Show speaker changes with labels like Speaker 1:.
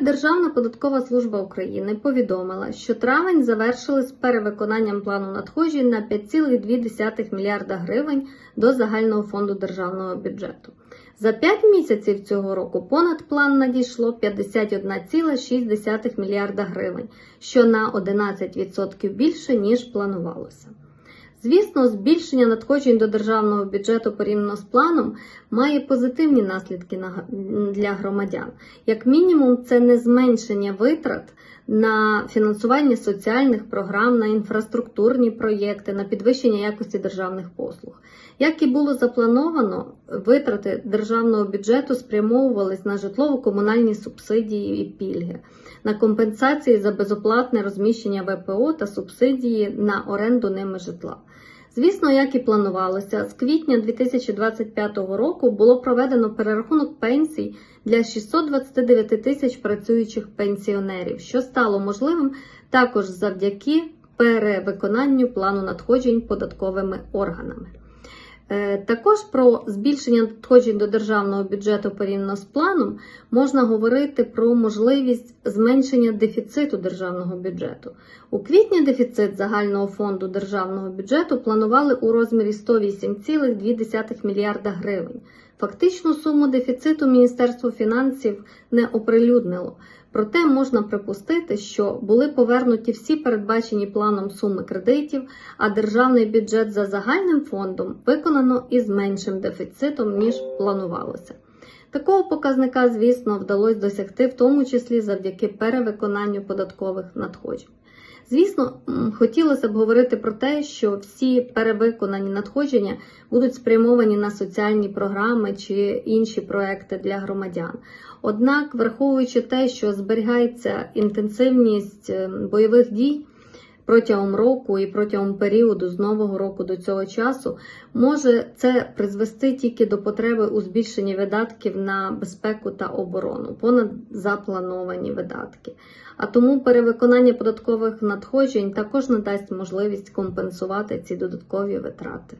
Speaker 1: Державна податкова служба України повідомила, що травень завершили з перевиконанням плану надходжень на 5,2 мільярда гривень до загального фонду державного бюджету. За 5 місяців цього року понад план надійшло 51,6 мільярда гривень, що на 11% більше ніж планувалося. Звісно, збільшення надходжень до державного бюджету порівняно з планом має позитивні наслідки на- для громадян. Як мінімум, це не зменшення витрат на фінансування соціальних програм, на інфраструктурні проєкти, на підвищення якості державних послуг. Як і було заплановано, витрати державного бюджету спрямовувались на житлово-комунальні субсидії і пільги, на компенсації за безоплатне розміщення ВПО та субсидії на оренду ними житла. Звісно, як і планувалося, з квітня 2025 року було проведено перерахунок пенсій для 629 тисяч працюючих пенсіонерів, що стало можливим також завдяки перевиконанню плану надходжень податковими органами. Е, Також про збільшення надходжень до державного бюджету порівняно з планом можна говорити про можливість зменшення дефіциту державного бюджету. У квітні дефіцит загального фонду державного бюджету планували у розмірі 108,2 мільярда гривень. Фактичну суму дефіциту Міністерство фінансів не оприлюднило. Проте можна припустити, що були повернуті всі передбачені планом суми кредитів, а державний бюджет за загальним фондом виконано із меншим дефіцитом, ніж планувалося. Такого показника, звісно, вдалося досягти, в тому числі завдяки перевиконанню податкових надходжень. Звісно, хотілося б говорити про те, що всі перевиконані надходження будуть спрямовані на соціальні програми чи інші проекти для громадян. Однак, враховуючи те, що зберігається інтенсивність е, бойових дій протягом року і протягом періоду з нового року до цього часу, може це призвести тільки до потреби у збільшенні видатків на безпеку та оборону, понад заплановані видатки. А тому перевиконання податкових надходжень також надасть можливість компенсувати ці додаткові витрати.